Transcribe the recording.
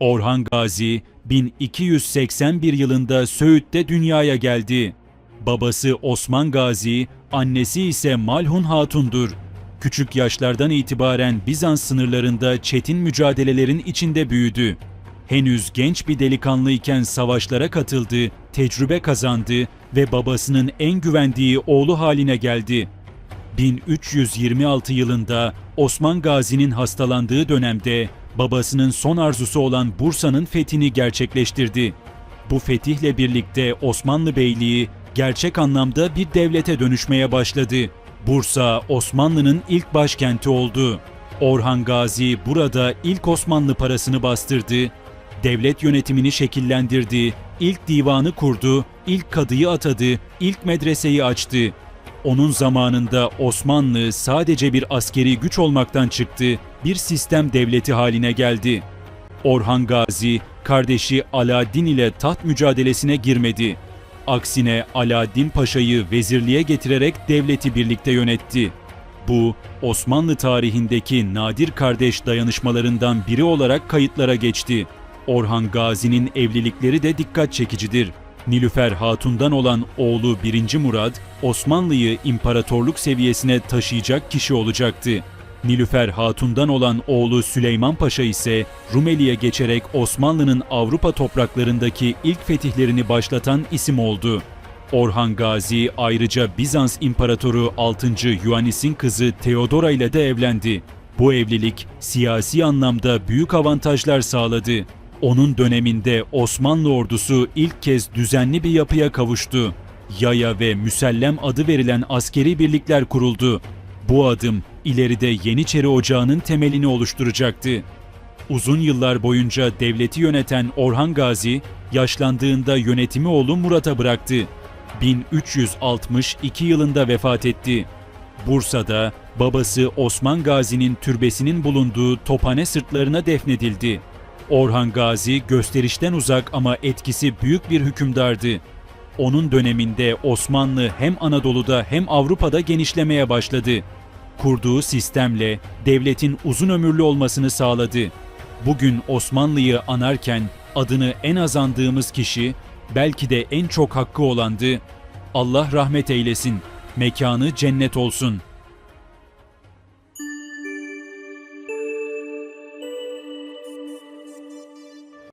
Orhan Gazi 1281 yılında Söğüt'te dünyaya geldi. Babası Osman Gazi, annesi ise Malhun Hatun'dur. Küçük yaşlardan itibaren Bizans sınırlarında çetin mücadelelerin içinde büyüdü. Henüz genç bir delikanlıyken savaşlara katıldı, tecrübe kazandı ve babasının en güvendiği oğlu haline geldi. 1326 yılında Osman Gazi'nin hastalandığı dönemde babasının son arzusu olan Bursa'nın fethini gerçekleştirdi. Bu fetihle birlikte Osmanlı Beyliği gerçek anlamda bir devlete dönüşmeye başladı. Bursa Osmanlı'nın ilk başkenti oldu. Orhan Gazi burada ilk Osmanlı parasını bastırdı, devlet yönetimini şekillendirdi, ilk divanı kurdu, ilk kadıyı atadı, ilk medreseyi açtı. Onun zamanında Osmanlı sadece bir askeri güç olmaktan çıktı, bir sistem devleti haline geldi. Orhan Gazi, kardeşi Alaaddin ile taht mücadelesine girmedi. Aksine Alaaddin Paşa'yı vezirliğe getirerek devleti birlikte yönetti. Bu, Osmanlı tarihindeki nadir kardeş dayanışmalarından biri olarak kayıtlara geçti. Orhan Gazi'nin evlilikleri de dikkat çekicidir. Nilüfer Hatun'dan olan oğlu 1. Murad, Osmanlı'yı imparatorluk seviyesine taşıyacak kişi olacaktı. Nilüfer Hatun'dan olan oğlu Süleyman Paşa ise Rumeli'ye geçerek Osmanlı'nın Avrupa topraklarındaki ilk fetihlerini başlatan isim oldu. Orhan Gazi ayrıca Bizans İmparatoru 6. Ioannis'in kızı Theodora ile de evlendi. Bu evlilik siyasi anlamda büyük avantajlar sağladı. Onun döneminde Osmanlı ordusu ilk kez düzenli bir yapıya kavuştu. Yaya ve Müsellem adı verilen askeri birlikler kuruldu. Bu adım ileride Yeniçeri Ocağı'nın temelini oluşturacaktı. Uzun yıllar boyunca devleti yöneten Orhan Gazi, yaşlandığında yönetimi oğlu Murat'a bıraktı. 1362 yılında vefat etti. Bursa'da babası Osman Gazi'nin türbesinin bulunduğu tophane sırtlarına defnedildi. Orhan Gazi gösterişten uzak ama etkisi büyük bir hükümdardı. Onun döneminde Osmanlı hem Anadolu'da hem Avrupa'da genişlemeye başladı. Kurduğu sistemle devletin uzun ömürlü olmasını sağladı. Bugün Osmanlı'yı anarken adını en az andığımız kişi belki de en çok hakkı olandı. Allah rahmet eylesin. Mekanı cennet olsun.''